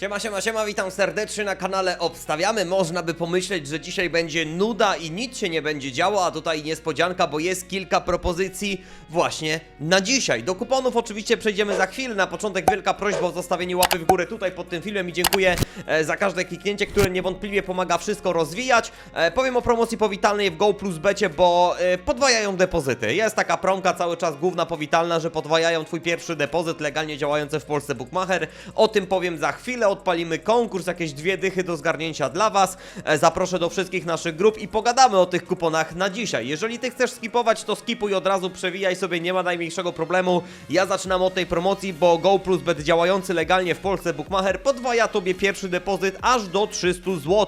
Siema, siema, siema, witam serdecznie na kanale Obstawiamy. Można by pomyśleć, że dzisiaj będzie nuda i nic się nie będzie działo, a tutaj niespodzianka, bo jest kilka propozycji właśnie na dzisiaj. Do kuponów oczywiście przejdziemy za chwilę. Na początek wielka prośba o zostawienie łapy w górę tutaj pod tym filmem i dziękuję za każde kliknięcie, które niewątpliwie pomaga wszystko rozwijać. E, powiem o promocji powitalnej w Go Plus Becie, bo e, podwajają depozyty. Jest taka promka cały czas główna powitalna, że podwajają twój pierwszy depozyt legalnie działający w Polsce Bookmacher. O tym powiem za chwilę. Odpalimy konkurs, jakieś dwie dychy do zgarnięcia dla Was. E, Zaproszę do wszystkich naszych grup i pogadamy o tych kuponach na dzisiaj. Jeżeli Ty chcesz skipować, to skipuj od razu, przewijaj sobie, nie ma najmniejszego problemu. Ja zaczynam od tej promocji, bo Go Plus Bet działający legalnie w Polsce Bookmacher podwaja Tobie pierwszy depozyt aż do 300 zł.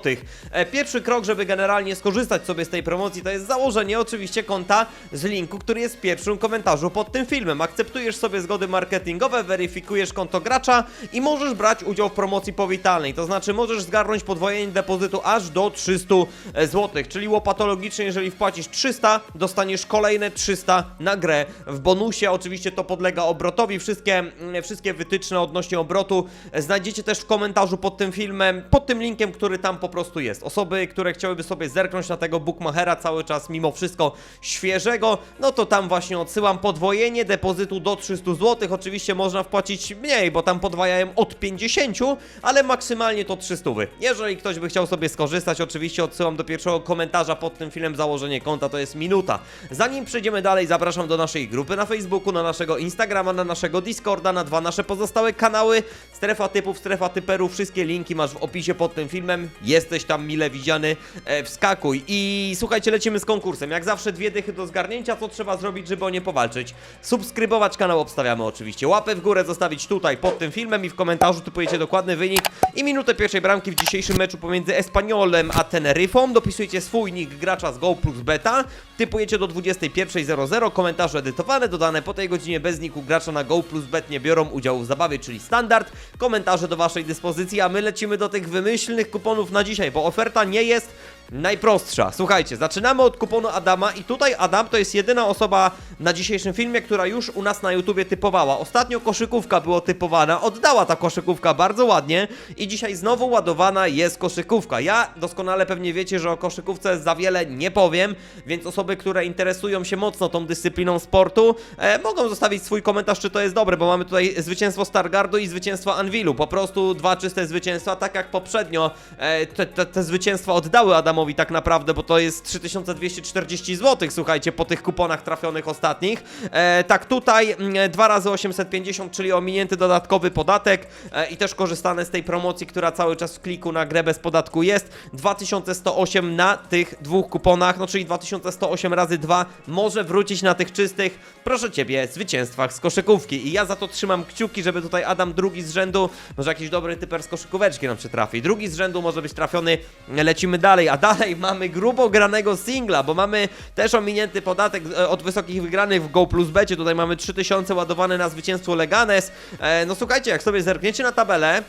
E, Pierwszy krok, żeby generalnie skorzystać sobie z tej promocji, to jest założenie oczywiście konta z linku, który jest w pierwszym komentarzu pod tym filmem. Akceptujesz sobie zgody marketingowe, weryfikujesz konto gracza i możesz brać udział w promocji powitalnej. To znaczy możesz zgarnąć podwojenie depozytu aż do 300 zł, czyli łopatologicznie, jeżeli wpłacisz 300, dostaniesz kolejne 300 na grę. W bonusie oczywiście to podlega obrotowi. Wszystkie, mm, wszystkie wytyczne odnośnie obrotu znajdziecie też w komentarzu pod tym filmem, pod tym linkiem, który tam po prostu jest. Osoby, które chciałyby sobie zerknąć na tego bookmachera cały czas, mimo wszystko świeżego, no to tam właśnie odsyłam podwojenie depozytu do 300 zł. Oczywiście można wpłacić mniej, bo tam podwajają od 50, ale maksymalnie to 300. Jeżeli ktoś by chciał sobie skorzystać, oczywiście odsyłam do pierwszego komentarza pod tym filmem założenie konta, to jest minuta. Zanim przejdziemy dalej, zapraszam do naszej grupy na Facebooku, na naszego Instagrama, na naszego Discorda, na dwa nasze pozostałe kanały, strefa typów, strefa typerów, wszystkie linki masz w opisie pod tym filmem, jesteś tam mile widziany, e, wskakuj. I słuchajcie, lecimy z konkursem. Jak zawsze dwie dychy do zgarnięcia, co trzeba zrobić, żeby o nie powalczyć? Subskrybować kanał, obstawiamy oczywiście. Łapę w górę zostawić tutaj pod tym filmem i w komentarzu typujecie dokładny wynik i minutę pierwszej bramki w dzisiejszym meczu pomiędzy Espaniolem a Teneryfą. Dopisujecie swój nick gracza z Go plus Beta, typujecie do 21.00, komentarze edytowane, dodane po tej godzinie bez niku gracza na Go plus Bet nie biorą udziału w zabawie, czyli standard. Komentarze do waszej dyspozycji, a my lecimy do tych wymyślnych kuponów na dzisiaj, bo oferta nie jest najprostsza. Słuchajcie, zaczynamy od kuponu Adama i tutaj Adam to jest jedyna osoba na dzisiejszym filmie, która już u nas na YouTubie typowała. Ostatnio koszykówka była typowana, oddała ta koszykówka bardzo ładnie i dzisiaj znowu ładowana jest koszykówka. Ja doskonale pewnie wiecie, że o koszykówce za wiele nie powiem, więc osoby, które interesują się mocno tą dyscypliną sportu, e, mogą zostawić swój komentarz, czy to jest dobre, bo mamy tutaj zwycięstwo Stargardu i zwycięstwo Anvilu. Po prostu dwa czyste zwycięstwa, tak jak poprzednio e, te, te, te zwycięstwa oddały Adamowi tak naprawdę, bo to jest 3240 zł, słuchajcie, po tych kuponach trafionych ostatnich. E, tak tutaj mm, 2 razy 850, czyli ominięty dodatkowy podatek e, i też korzystane z tej promocji, która cały czas w kliku na grę bez podatku jest. 2108 na tych dwóch kuponach, no czyli 2108 razy 2 może wrócić na tych czystych, proszę Ciebie, zwycięstwach z koszykówki. I ja za to trzymam kciuki, żeby tutaj Adam drugi z rzędu, może jakiś dobry typer z koszykóweczki nam się trafi. Drugi z rzędu może być trafiony, lecimy dalej, a dalej mamy grubo granego singla, bo mamy też ominięty podatek e, od wysokich wygranych w Go Plus Becie. Tutaj mamy 3000 ładowane na zwycięstwo Leganes. E, no słuchajcie, jak sobie zerkniecie na tabelę,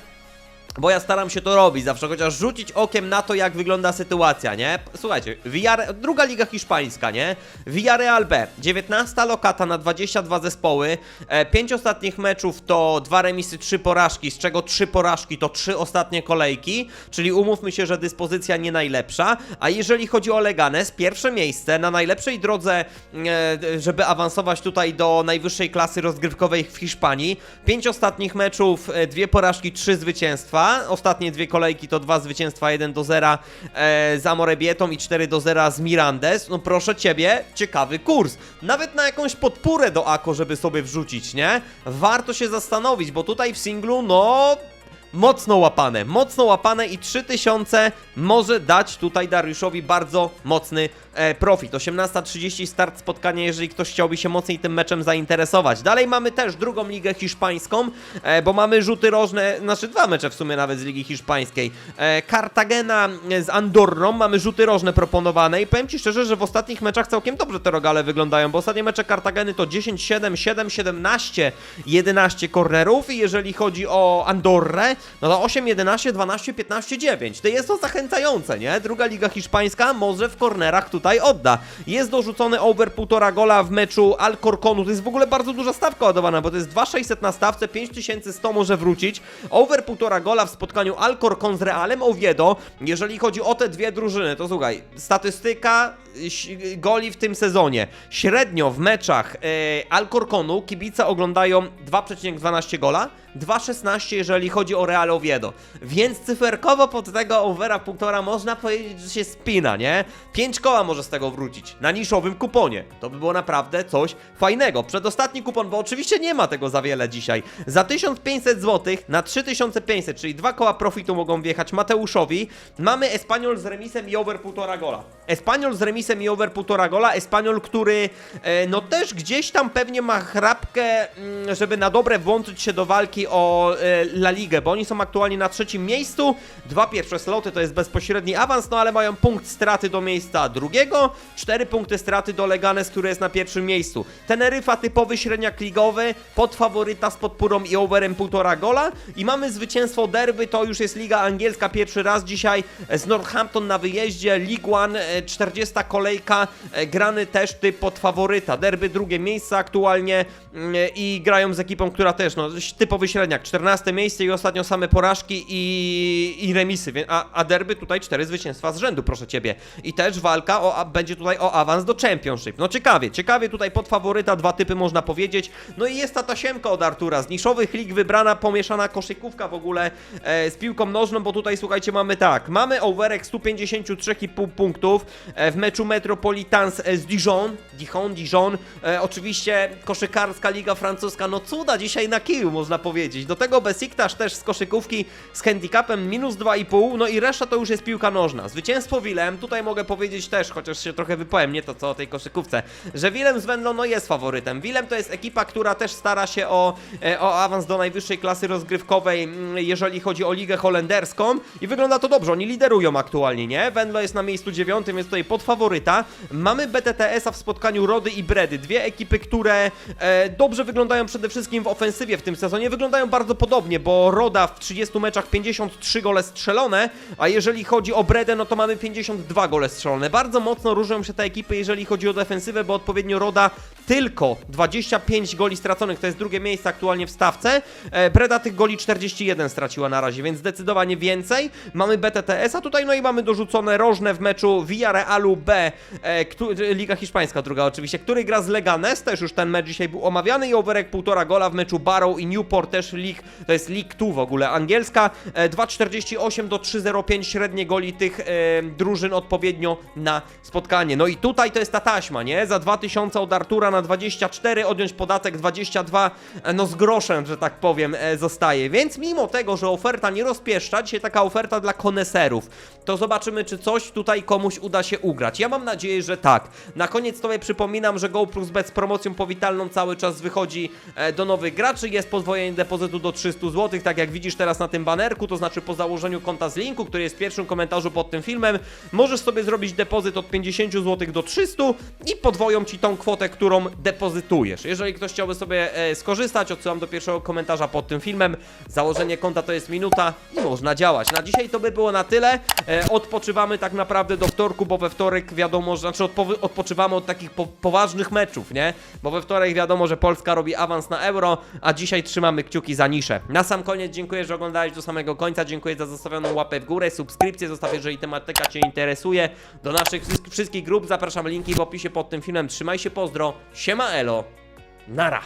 bo ja staram się to robić zawsze, chociaż rzucić okiem na to, jak wygląda sytuacja, nie? Słuchajcie, Villarre... druga liga hiszpańska, nie? Villarreal B, 19 lokata na 22 zespoły, e, 5 ostatnich meczów to 2 remisy, 3 porażki, z czego 3 porażki to 3 ostatnie kolejki, czyli umówmy się, że dyspozycja nie najlepsza, a jeżeli chodzi o Leganes, pierwsze miejsce na najlepszej drodze, e, żeby awansować tutaj do najwyższej klasy rozgrywkowej w Hiszpanii, 5 ostatnich meczów, 2 porażki, 3 zwycięstwa, Ostatnie dwie kolejki to dwa zwycięstwa, 1 do 0 e, z i 4 do 0 z Mirandes. No proszę ciebie, ciekawy kurs. Nawet na jakąś podpórę do Ako, żeby sobie wrzucić, nie? Warto się zastanowić, bo tutaj w singlu, no mocno łapane, mocno łapane i 3000 może dać tutaj Dariuszowi bardzo mocny profit. 18.30 start spotkania, jeżeli ktoś chciałby się mocniej tym meczem zainteresować. Dalej mamy też drugą ligę hiszpańską, e, bo mamy rzuty rożne, znaczy dwa mecze w sumie nawet z ligi hiszpańskiej. E, Cartagena z Andorrą, mamy rzuty rożne proponowane i powiem Ci szczerze, że w ostatnich meczach całkiem dobrze te rogale wyglądają, bo ostatnie mecze Cartageny to 10-7, 7-17, 11 kornerów i jeżeli chodzi o Andorrę, no to 8, 11, 12, 15, 9. To jest to zachęcające, nie? Druga liga hiszpańska może w kornerach tutaj tutaj odda. Jest dorzucony over 1,5 gola w meczu Alcorconu. To jest w ogóle bardzo duża stawka ładowana, bo to jest 2600 na stawce, 5100 może wrócić. Over 1,5 gola w spotkaniu Alcorcon z Realem Oviedo. Jeżeli chodzi o te dwie drużyny, to słuchaj, statystyka goli w tym sezonie. Średnio w meczach e, Alcorconu kibice oglądają 2,12 gola, 2,16 jeżeli chodzi o Real Oviedo. Więc cyferkowo pod tego overa półtora można powiedzieć, że się spina, nie? 5 koła może z tego wrócić na niszowym kuponie. To by było naprawdę coś fajnego. Przedostatni kupon, bo oczywiście nie ma tego za wiele dzisiaj. Za 1500 zł na 3500, czyli dwa koła profitu mogą wjechać Mateuszowi. Mamy Espanyol z remisem i over 1,5 gola. Espanyol z remisem i over 1,5 gola. Espanyol, który e, no też gdzieś tam pewnie ma chrapkę, mm, żeby na dobre włączyć się do walki o e, La Ligę, bo oni są aktualnie na trzecim miejscu. Dwa pierwsze sloty to jest bezpośredni awans, no ale mają punkt straty do miejsca drugiego, cztery punkty straty do Leganes, który jest na pierwszym miejscu. Teneryfa typowy średniak ligowy, pod faworyta z podpórą i overem 1,5 gola i mamy zwycięstwo derby, to już jest Liga Angielska pierwszy raz dzisiaj z Northampton na wyjeździe, League One, e, 40 kolejka, e, grany też typ pod faworyta. Derby drugie miejsce aktualnie mm, i grają z ekipą, która też, no, typowy średniak, 14 miejsce i ostatnio same porażki i, i remisy, a, a derby tutaj cztery zwycięstwa z rzędu, proszę ciebie. I też walka o, a, będzie tutaj o awans do Championship. No ciekawie, ciekawie tutaj pod faworyta, dwa typy można powiedzieć. No i jest ta tasiemka od Artura, z niszowych lig wybrana, pomieszana koszykówka w ogóle e, z piłką nożną, bo tutaj słuchajcie, mamy tak, mamy overek 153,5 punktów w meczu Metropolitans e, z Dijon, Dijon, Dijon, e, oczywiście koszykarska liga francuska, no cuda dzisiaj na kiju można powiedzieć, do tego Besiktas też z koszykówki z handicapem minus 2,5, no i reszta to już jest piłka nożna. Zwycięstwo Willem, tutaj mogę powiedzieć też, chociaż się trochę wypowiem, nie to co o tej koszykówce, że Willem z Wendlą no jest faworytem. Willem to jest ekipa, która też stara się o, e, o awans do najwyższej klasy rozgrywkowej, mm, jeżeli chodzi o ligę holenderską i wygląda to dobrze, oni liderują aktualnie, nie? Wendlo jest na miejscu dziewiątym, jest tutaj podfaworyta. Mamy BTTS-a w spotkaniu Rody i Bredy, dwie ekipy, które e, dobrze wyglądają przede wszystkim w ofensywie w tym sezonie, wyglądają bardzo podobnie, bo Roda w 30 meczach 53 gole strzelone, a jeżeli chodzi o Bredę, no to mamy 52 gole strzelone. Bardzo mocno różnią się te ekipy, jeżeli chodzi o defensywę, bo odpowiednio Roda tylko 25 goli straconych, to jest drugie miejsce aktualnie w stawce. E, Breda tych goli 41 straciła na razie, więc zdecydowanie więcej. Mamy BTTS, a tutaj no i mamy dorzucone rożne w meczu Villarealu B, e, Liga Hiszpańska druga oczywiście, który gra z Leganes, też już ten mecz dzisiaj był omawiany i overek 1,5 gola w meczu Barrow i Newport też League, to jest League 2 w ogóle angielska, e, 2,48 do 3,05 średnie goli tych e, drużyn odpowiednio na spotkanie. No i tutaj to jest ta taśma, nie? Za 2000 od Artura na 24, odjąć podatek 22, e, no z groszem, że tak powiem, e, zostaje. Więc mimo tego, że oferta nie rozpieszcza, dzisiaj taka oferta dla koneserów, to zobaczymy, czy coś tutaj komuś uda się ugrać. Ja mam nadzieję, że tak. Na koniec tobie przypominam, że Go Plus Bet z promocją powitalną cały czas wychodzi e, do nowych graczy. Jest podwojenie depozytu do 300 zł, tak jak widzisz teraz na tym banerku, to znaczy po założeniu konta z linku, który jest w pierwszym komentarzu pod tym filmem, możesz sobie zrobić depozyt od 50 zł do 300 i podwoją ci tą kwotę, którą depozytujesz. Jeżeli ktoś chciałby sobie e, skorzystać, odsyłam do pierwszego komentarza pod tym filmem. Założenie konta to jest minuta i można działać. Na dzisiaj to by było na tyle. E, odpoczywamy tak naprawdę do wtorku, bo we wtorek wiadomo, że znaczy odpoczywamy od takich po poważnych meczów, nie? Bo we wtorek wiadomo, że Polska robi awans na euro, a dzisiaj trzymamy kciuki za niszę. Na sam koniec dziękuję, że oglądałeś do samego końca. Dziękuję za zostawioną łapę w górę, subskrypcję zostaw, jeżeli tematyka Cię interesuje. Do naszych wszystkich grup zapraszam linki w opisie pod tym filmem. Trzymaj się, pozdro. Siema elo. Nara.